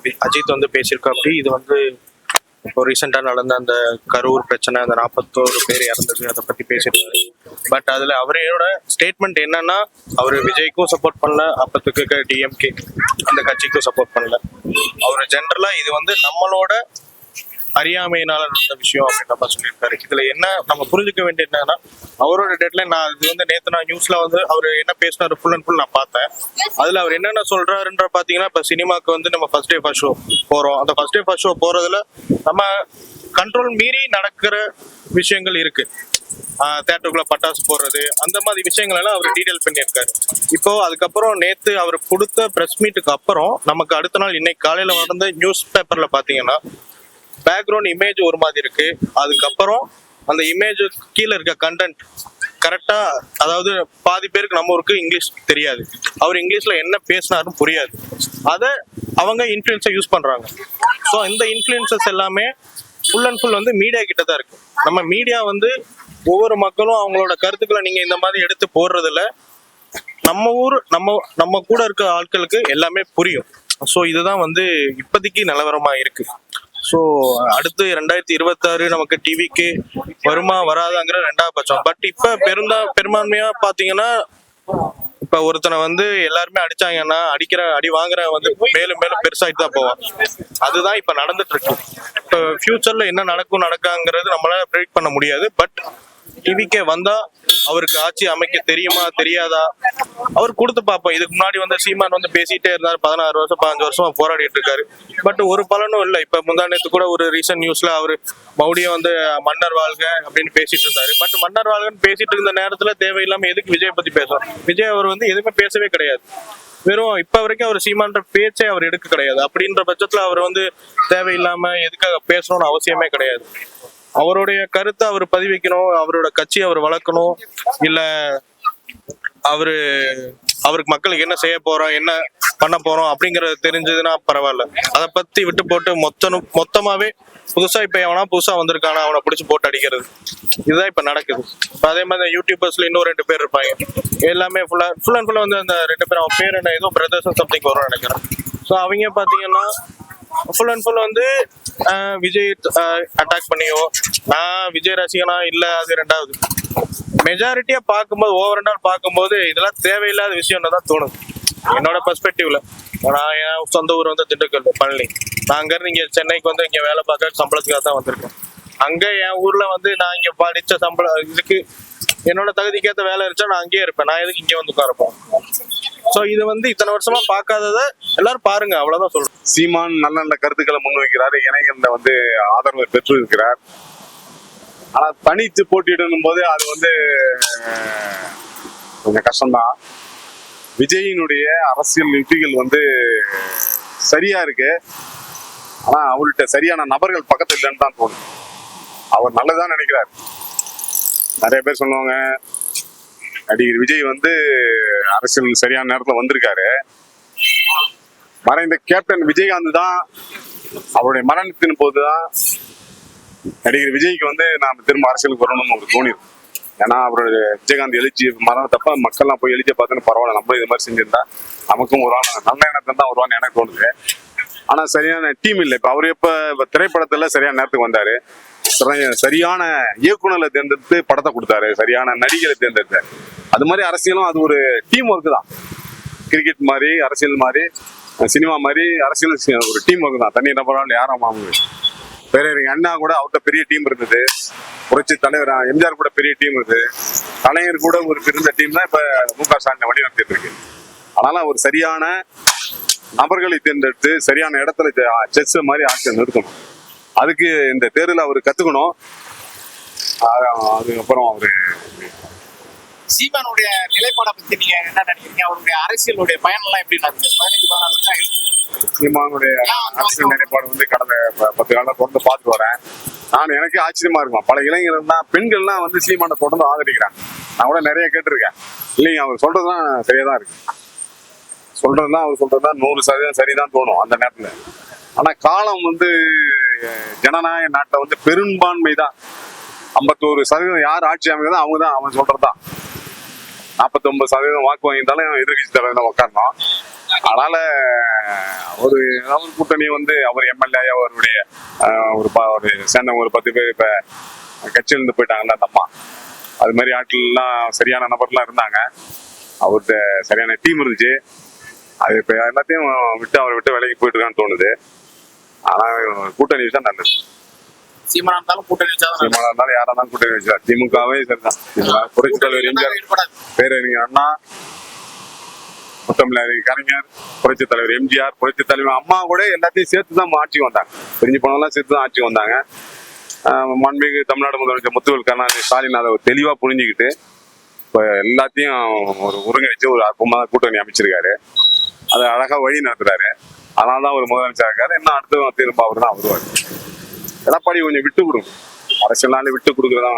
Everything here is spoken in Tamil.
அப்படி அஜித் வந்து பேசியிருக்காப்படி இது வந்து இப்போ ரீசெண்டாக நடந்த அந்த கரூர் பிரச்சனை அந்த நாற்பத்தோரு பேர் இறந்தது அதை பற்றி பேசியிருக்காரு. பட் அதில் அவரோட ஸ்டேட்மெண்ட் என்னன்னா அவர் விஜய்க்கும் சப்போர்ட் பண்ணல அப்பத்துக்கு டிஎம்கே அந்த கட்சிக்கும் சப்போர்ட் பண்ணல. அவர் ஜென்ரலாக இது வந்து நம்மளோட அறியாமையினால நடந்த விஷயம் அப்படின்ற மாதிரி சொல்லியிருக்காரு. இதுல என்ன நம்ம புரிஞ்சுக்க வேண்டியது என்னன்னா அவரோட டெட்லைன் நான் இது வந்து நேத்து நான் நியூஸ்ல வந்து அவர் என்ன பேசினாரு ஃபுல் அண்ட் ஃபுல் நான் பார்த்தேன். அதுல அவர் என்னென்ன சொல்றாருன்ற பாத்தீங்கன்னா இப்ப சினிமாக்கு வந்து நம்ம ஃபர்ஸ்ட் டே ஃபர்ஸ்ட் ஷோ போறோம். அந்த ஃபர்ஸ்ட் டே ஃபர்ஸ்ட் ஷோ போறதுல நம்ம கண்ட்ரோல் மீறி நடக்கிற விஷயங்கள் இருக்கு. தேட்டருக்குள்ள பட்டாசு போடுறது அந்த மாதிரி விஷயங்கள் எல்லாம் அவர் டீடைல் பண்ணியிருக்காரு. இப்போ அதுக்கப்புறம் நேத்து அவர் கொடுத்த பிரஸ் மீட்டுக்கு அப்புறம் நமக்கு அடுத்த நாள் இன்னைக்கு காலையில வந்து நியூஸ் பேப்பர்ல பாத்தீங்கன்னா பேக்ரவுண்ட் இமேஜ் ஒரு மாதிரி இருக்கு. அதுக்கப்புறம் அந்த இமேஜ் கீழே இருக்க கண்டென்ட் கரெக்டா அதாவது பாதி பேருக்கு நம்ம ஊருக்கு இங்கிலீஷ் தெரியாது. அவர் இங்கிலீஷ்ல என்ன பேசினாரும் புரியாது. அதை அவங்க இன்ஃப்ளூயன்ஸை யூஸ் பண்றாங்க. ஸோ இந்த இன்ஃப்ளூயன்சஸ் எல்லாமே ஃபுல் அண்ட் ஃபுல் வந்து மீடியா கிட்ட தான் இருக்கு. நம்ம மீடியா வந்து ஒவ்வொரு மக்களும் அவங்களோட கருத்துக்களை நீங்க இந்த மாதிரி எடுத்து போடுறதுல நம்ம ஊர் நம்ம நம்ம கூட இருக்க ஆட்களுக்கு எல்லாமே புரியும். ஸோ இதுதான் வந்து இப்போதைக்கு நிலவரமா இருக்கு. ஸோ அடுத்து ரெண்டாயிரத்தி இருபத்தாறு நமக்கு டிவிக்கு வருமா வராதாங்கிற ரெண்டாவது பட்சம். பட் இப்ப பெருந்தா பெரும்பான்மையா பாத்தீங்கன்னா இப்ப ஒருத்தனை வந்து எல்லாருமே அடிச்சாங்கன்னா அடிக்கிற அடி வாங்குற வந்து மேலும் மேலும் பெருசாயிட்டு தான் போவான். அதுதான் இப்ப நடந்துட்டு இருக்கு இப்போ ஃபியூச்சரில் என்ன நடக்கும் நடக்காங்கிறது நம்மளால ப்ரிடிக் பண்ண முடியாது. பட் டிவிக்கே வந்தா அவருக்கு ஆட்சி அமைக்க தெரியுமா தெரியாதா? அவர் கொடுத்து பார்ப்போம். இதுக்கு முன்னாடி வந்து சீமான் வந்து பேசிட்டே இருந்தாரு. பதினாறு வருஷம் பதினஞ்சு வருஷமா போராடிட்டு இருக்காரு. பட் ஒரு பலனும் இல்லை. இப்ப முந்தா நேத்து கூட ஒரு ரீசன்ட் நியூஸ்ல அவரு மறுபடியும் வந்து மன்னர் வாழ்க அப்படின்னு பேசிட்டு இருந்தாரு. பட் மன்னர் வாழ்கன்னு பேசிட்டு இருந்த நேரத்துல தேவையில்லாம எதுக்கு விஜய் பத்தி பேசுறோம்? விஜய் அவர் வந்து எதுவுமே பேசவே கிடையாது. வெறும் இப்ப வரைக்கும் அவர் சீமான்ற பேச்சே அவர் எடுக்க கிடையாது. அப்படின்ற பட்சத்துல அவர் வந்து தேவையில்லாம எதுக்காக பேசணும்னு அவசியமே கிடையாது. அவருடைய கருத்தை அவர் பதிவிக்கணும் அவரோட கட்சி அவர் வளர்க்கணும் இல்ல அவரு அவருக்கு மக்களுக்கு என்ன செய்ய போறோம் என்ன பண்ண போறோம் அப்படிங்கறது தெரிஞ்சதுன்னா பரவாயில்ல. அதை பத்தி விட்டு போட்டு மொத்தம் மொத்தமாவே புதுசா இப்ப எவனா புதுசா வந்திருக்கானா அவனை பிடிச்சி போட்டு அடிக்கிறது. இதுதான் இப்ப நடக்குது. இப்ப அதே மாதிரி யூடியூபர்ஸ்ல இன்னும் ரெண்டு பேர் இருப்பாங்க. எல்லாமே ஃபுல்லா ஃபுல் அண்ட் ஃபுல்லா வந்து அந்த ரெண்டு பேரும் அவன் பேர் என்ன ஏதோ பிரதர்ஸ் சம்திங் வரும்னு நினைக்கிறேன். ஸோ அவங்க பாத்தீங்கன்னா ஃபுல் அண்ட் ஃபுல் வந்து ஆஹ், விஜய் அட்டாக் பண்ணியோ நான் விஜய் ரசிகனா இல்ல அது ரெண்டாவது மெஜாரிட்டியா பார்க்கும்போது ஓவர் நாள் பார்க்கும்போது இதெல்லாம் தேவையில்லாத விஷயம்னு தான் தோணுது. என்னோட பெர்ஸ்பெக்டிவ்ல நான் என் சொந்த ஊர் வந்து திண்டுக்கல் பழனி. நான் அங்க இருந்து இங்க சென்னைக்கு வந்து இங்க வேலை பார்க்க சம்பளத்துக்காக தான் வந்திருக்கேன். அங்க என் ஊர்ல வந்து நான் இங்க படிச்ச சம்பளம் இதுக்கு என்னோட தகுதிக்கேற்ற வேலை இருந்துச்சா நான் அங்கேயே இருப்பேன். நான் எதுக்கு இங்கே வந்து உட்காரப்போம் ஸோ இது வந்து இத்தனை வருஷமா பார்க்காதத எல்லாரும் பாருங்க அவ்வளவுதான் சொல்றேன். சீமான் நல்ல நல்ல கருத்துக்களை முன்வைக்கிறாரு இணையங்கள்ல வந்து ஆதரவை பெற்று இருக்கிறார் ஆனா தனித்து போட்டியிடணும் போது அது வந்து கொஞ்சம் கஷ்டம்தான். விஜயினுடைய அரசியல் யுக்திகள் வந்து சரியா இருக்கு. ஆனா அவர்கிட்ட சரியான நபர்கள் பக்கத்தில் இல்லைன்னு தான் தோணும் அவர் நல்லதான் நினைக்கிறார். நிறைய பேர் சொல்லுவாங்க. நடிகர் விஜய் வந்து அரசியல் சரியான நேரத்தில் வந்திருக்காரு. மறைந்த கேப்டன் விஜயகாந்த் தான் அவருடைய மரணத்தின் போது தான் நடிகர் விஜய்க்கு வந்து நாம் திரும்ப அரசியலுக்கு வரணும்னு அவருக்கு தோணிடும் ஏன்னா அவருடைய விஜயகாந்த் எழுச்சி மரணத்தப்ப மக்கள்லாம் போய் எழுச்சியை பார்த்துன்னு பரவாயில்ல. நம்ம இது மாதிரி செஞ்சிருந்தா நமக்கும் ஒரு ஆள் நல்ல எண்ணத்தை தான் வருவான்னு எனக்கு தோணுது. ஆனா சரியான டீம் இல்லை. இப்போ அவர் எப்போ திரைப்படத்தில் திரைப்படத்துல சரியான நேரத்துக்கு வந்தாரு. சரியான இயக்குனரை தேர்ந்தெடுத்து படத்தை கொடுத்தாரு. சரியான நடிகரை தேர்ந்தெடுத்தாரு. அது மாதிரி அரசியலும் அது ஒரு டீம் ஒர்க் தான். கிரிக்கெட் மாதிரி அரசியல் மாதிரி சினிமா மாதிரி அரசியல் ஒரு டீம் ஒர்க் தான். தனி நபரால் யாரும் அவங்க வேற எங்க அண்ணா கூட அவர்கிட்ட பெரிய டீம் இருந்தது. புரட்சி தலைவர் எம்ஜிஆர் கூட பெரிய டீம் இருந்தது. கலைஞர் கூட ஒரு இருந்த டீம் தான் இப்ப மு க ஸ்டாலின் வழிநடத்திட்டு இருக்கு. அதனால ஒரு சரியான நபர்களை தேர்ந்தெடுத்து சரியான இடத்துல செஸ் மாதிரி ஆட்சியை நிறுத்தணும். அதுக்கு இந்த தேர்தல் அவர் கத்துக்கணும். அதுக்கப்புறம் அவரு சீமானுடைய நிலைப்பாடை பத்தி நீங்க என்ன நினைக்கிறீங்க? அவருடைய அரசியலுடைய பயன் எல்லாம் எப்படி நடக்குது? பதினஞ்சு பதினாறு வருஷம் ஆயிடுச்சு. சீமானுடைய அரசியல் நிலைப்பாடு வந்து கடந்த பத்து காலம் தொடர்ந்து பார்த்து வரேன். நான் எனக்கு ஆச்சரியமா இருக்கும்? பல இளைஞர்கள் தான் பெண்கள்லாம் வந்து சீமானை தொடர்ந்து ஆதரிக்கிறாங்க. நான் கூட நிறைய கேட்டிருக்கேன். இல்லைங்க அவர் சொல்றதுதான் சரியா தான் இருக்கு. சொல்றதுதான் அவர் சொல்றதுதான் நூறு சதவீதம் சரிதான் தோணும் அந்த நேரத்துல. ஆனா காலம் வந்து ஜனநாயக நாட்டில் வந்து பெரும்பான்மை தான் ஐம்பத்தோரு சதவீதம் யார் ஆட்சி அமைக்கிறதோ அவங்க தான் அவன் சொல்றதுதான். நாற்பத்தொன்பது சதவீதம் வாக்கு வாங்கியிருந்தாலும் எதிர்கட்சி தலைவர் தான் உட்காரணும் அதனால ஒரு அவர் கூட்டணி வந்து அவர் எம்எல்ஏ அவருடைய ஒரு ஒரு சேர்ந்தவங்க ஒரு பத்து பேர் இப்ப கட்சியிலிருந்து போயிட்டாங்கல்ல அந்த அம்மா. அது மாதிரி ஆட்கள்லாம் சரியான நபர்லாம் இருந்தாங்க. அவர்கிட்ட சரியான டீம் இருந்துச்சு. அது இப்போ எல்லாத்தையும் விட்டு அவரை விட்டு விலைக்கு போயிட்டு இருக்கான்னு தோணுது. ஆனா கூட்டணி வச்சா நல்லது. சீமானா இருந்தாலும் கூட்டணி. சீமானா இருந்தாலும் யாரா இருந்தாலும் கூட்டணி வச்சா திமுகவே சரிதான். புரட்சி தலைவர் எம்ஜிஆர். பேரறிஞர் அண்ணா முத்தமிழர் கலைஞர் புரட்சி தலைவர் எம்ஜிஆர் புரட்சி தலைவர் அம்மா கூட எல்லாத்தையும் சேர்த்து தான் ஆட்சிக்கு வந்தாங்க. பிரிஞ்சு போனவங்களாம் சேர்த்து தான் ஆட்சிக்கு வந்தாங்க. ஆஹ் மாண்புமிகு தமிழ்நாடு முதலமைச்சர் முத்துவேல் கருணாநிதி ஸ்டாலின் அதை தெளிவா புரிஞ்சுக்கிட்டு இப்போ எல்லாத்தையும் ஒரு ஒருங்கிணைச்சு ஒரு அற்புதமான கூட்டணி அமைச்சிருக்காரு. அதை அழகா வழி நடத்துறாரு. அதனால தான் ஒரு முதலமைச்சர் இருக்காரு இன்னும் அடுத்து திரும்ப அவர் தான் வருவார். எடப்பாடி கொஞ்சம் விட்டு கொடுங்க. அரசியல்னாலே விட்டு கொடுக்குறதா?